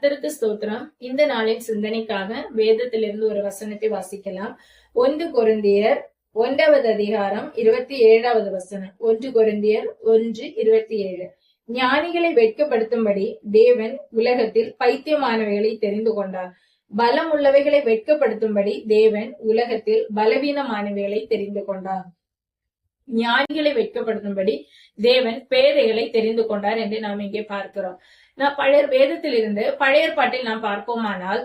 கர்த்தருக்கு ஸ்தோத்திரம். இந்த நாளின் சிந்தனைக்காக வேதத்திலிருந்து ஒரு வசனத்தை வாசிக்கலாம். ஒன்று குருந்தியர் ஒன்றாவது அதிகாரம் இருபத்தி ஏழாவது வசனம். ஒன்று குருந்தியர் ஒன்று இருபத்தி ஏழு. ஞானிகளை வெட்கப்படுத்தும்படி தேவன் உலகத்தில் பைத்தியமானவைகளை தெரிந்து கொண்டார். பலம் உள்ளவைகளை வெட்கப்படுத்தும்படி தேவன் உலகத்தில் பலவீனமானவைகளை தெரிந்து கொண்டார். ஞானிகளை வெட்கப்படுத்தும்படி தேவன் பேதைகளை தெரிந்து கொண்டார் என்று நாம் இங்கே பார்க்கிறோம். நான் பழைய வேதத்தில் இருந்து பழைய பாட்டில் நாம் பார்ப்போமானால்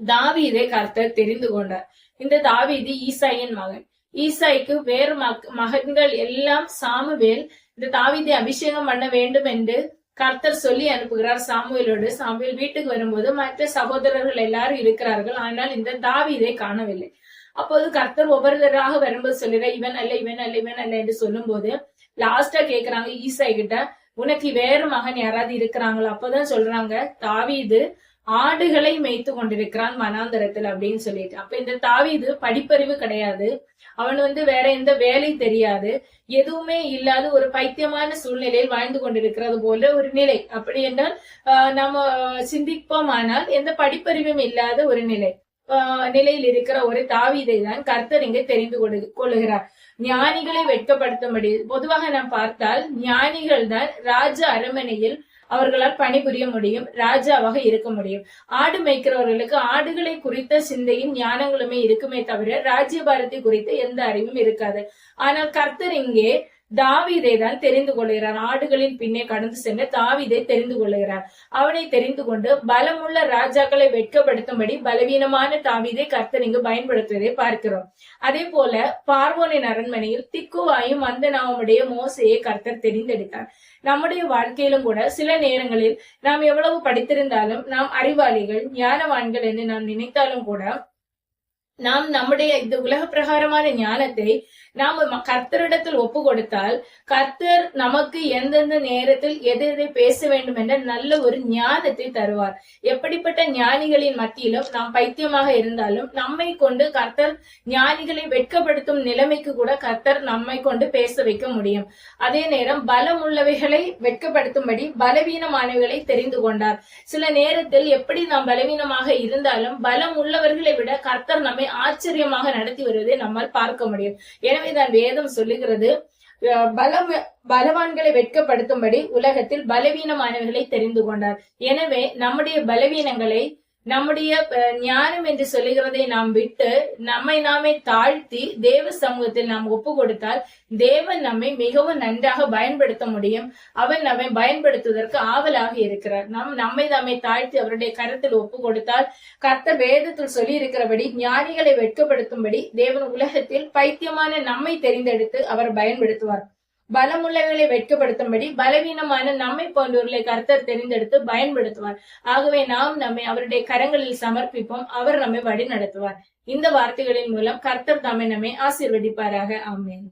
தாவீதை கர்த்தர் தெரிந்து கொண்டார். இந்த தாவீது ஈசாயின் மகன். ஈசாய்க்கு வேறு மகன்கள் எல்லாம் சாமுவேல் இந்த தாவீதை அபிஷேகம் பண்ண வேண்டும் என்று கர்த்தர் சொல்லி அனுப்புகிறார் சாமுவேலோடு. சாமுவேல் வீட்டுக்கு வரும்போது மற்ற சகோதரர்கள் எல்லாரும் இருக்கிறார்கள் ஆனால் இந்த தாவீதை காணவில்லை. அப்போது கர்த்தர் ஒவ்வொருவராக வரும்போது சொல்லுற இவன் அல்ல இவன் அல்ல இவன் அல்ல என்று சொல்லும் போது லாஸ்டா கேக்குறாங்க ஈசாய் கிட்ட உனக்கு வேறு மகன் யாராவது இருக்கிறாங்களா? அப்பதான் சொல்றாங்க தாவீது ஆடுகளை மேய்த்து கொண்டிருக்கிறான் மனாந்தரத்தில் அப்படின்னு சொல்லிட்டு. அப்ப இந்த தாவீது படிப்பறிவு கிடையாது. அவன் வந்து வேற எந்த வேலை தெரியாது. எதுவுமே இல்லாத ஒரு பைத்தியமான சூழ்நிலையில் வாழ்ந்து கொண்டிருக்கிறது போல ஒரு நிலை. அப்படி என்றால் ஆஹ் நம்ம சிந்திப்போமானால் எந்த படிப்பறிவும் இல்லாத ஒரு நிலை. நிலையில் இருக்கிற ஒரு தாவீதை தான் கர்த்தர் இங்கே தெரிந்து கொடு- கொள்ளுகிறார். ஞானிகளை வெட்கப்படுத்தும்படி பொதுவாக நாம் பார்த்தால் ஞானிகள் தான் ராஜ அரண்மனையில் அவர்களால் பணிபுரிய முடியும் ராஜாவாக இருக்க முடியும். ஆடு மேய்க்கிறவர்களுக்கு ஆடுகளை குறித்த சிந்தையும் ஞானங்களுமே இருக்குமே தவிர ராஜ்யபாரத்தை குறித்த எந்த அறிவும் இருக்காது. ஆனால் கர்த்தர் இங்கே தாவிதை தான் தெரிந்து கொள்கிறார் ஆடுகளின் பின்னே கடந்து சென்று தாவீதை தெரிந்து கொள்கிறார் அவனை தெரிந்து கொண்டு பலமுள்ள ராஜாக்களை வெட்கப்படுத்தும்படி பலவீனமான தாவிதை கர்த்தர் பயன்படுத்துவதை பார்க்கிறோம். அதே போல பார்வோனின் அரண்மனையில் திக்குவாயும் அந்த நாமுடைய மோசையை கர்த்தர் தெரிந்தெடுத்தார். நம்முடைய வாழ்க்கையிலும் கூட சில நேரங்களில் நாம் எவ்வளவு படித்திருந்தாலும் நாம் அறிவாளிகள் ஞானவான்கள் என்று நாம் நினைத்தாலும் கூட நாம் நம்முடைய இந்த உலக பிரகாரமான ஞானத்தை நாம் கர்த்தரிடத்தில் ஒப்பு கொடுத்தால் கர்த்தர் நமக்கு எந்தெந்த நேரத்தில் எதை எதை பேச வேண்டும் என்ற நல்ல ஒரு ஞானத்தை தருவார். எப்படிப்பட்ட ஞானிகளின் மத்தியிலும் நாம் பைத்தியமாக இருந்தாலும் நம்மை கொண்டு கர்த்தர் ஞானிகளை வெட்கப்படுத்தும் நிலைமைக்கு கூட கர்த்தர் நம்மை கொண்டு பேச வைக்க முடியும். அதே நேரம் பலம் உள்ளவைகளை வெட்கப்படுத்தும்படி பலவீனமானவைகளை தெரிந்து கொண்டார். சில நேரத்தில் எப்படி நாம் பலவீனமாக இருந்தாலும் பலம் உள்ளவர்களை விட கர்த்தர் நம்மை ஆச்சரியமாக நடத்தி வருவதை நம்மால் பார்க்க முடியும். எனவேதான் வேதம் சொல்லுகிறது. பலம் பலவான்களை வெட்கப்படுத்தும்படி உலகத்தில் பலவீனமானவர்களை தெரிந்து கொண்டார். எனவே நம்முடைய பலவீனங்களை நம்முடைய ஞானம் என்று சொல்லுகிறதை நாம் விட்டு நம்மை நாமே தாழ்த்தி தேவ சமூகத்தில் நாம் ஒப்பு கொடுத்தால் தேவன் நம்மை மிகவும் நன்றாக பயன்படுத்த முடியும். அவன் நம்மை பயன்படுத்துவதற்கு ஆவலாக இருக்கிறார். நம் நம்மை நாமே தாழ்த்தி அவருடைய கருத்தில் ஒப்பு கொடுத்தால் கர்த்த வேதத்தில் சொல்லி இருக்கிறபடி ஞானிகளை வெட்கப்படுத்தும்படி தேவன் உலகத்தில் பைத்தியமான நம்மை தெரிந்தெடுத்து அவர் பயன்படுத்துவார். பலமுள்ளவர்களை வெட்கப்படுத்தும்படி பலவீனமான நம்மை போன்றவர்களை கர்த்தர் தெரிந்தெடுத்து பயன்படுத்துவார். ஆகவே நாம் நம்மை அவருடைய கரங்களில் சமர்ப்பிப்போம். அவர் நம்மை வழி நடத்துவார் இந்த வார்த்தைகளின் மூலம் கர்த்தர் தம்மை நம்மை ஆசீர்வதிப்பாராக. ஆமேன்.